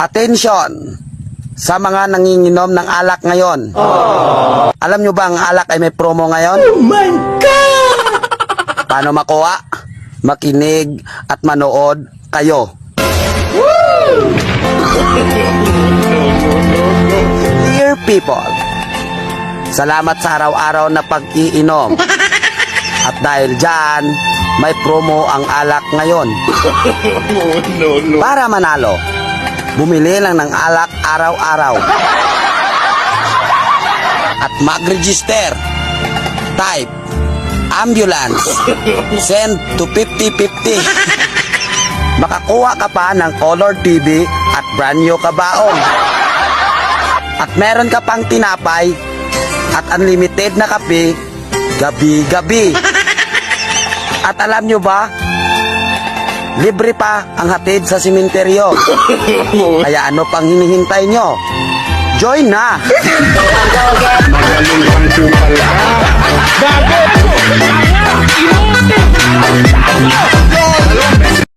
Attention! Sa mga nanginginom ng alak ngayon. Alam nyo ba ang alak ay may promo ngayon? Oh my God! Paano makuha? Makinig at manood kayo. Dear people, salamat sa araw-araw na pag-iinom. At dahil dyan, may promo ang alak ngayon. Para manalo, bumili lang ng alak araw-araw. At mag-register. Type ambulance. Send to 5050. Makakuha ka pa ng color TV at brand new kabaong. At meron ka pang tinapay at unlimited na kape gabi-gabi. At alam nyo ba, libre pa ang hatid sa simenteryo. Kaya ano pang hinihintay nyo? Join na!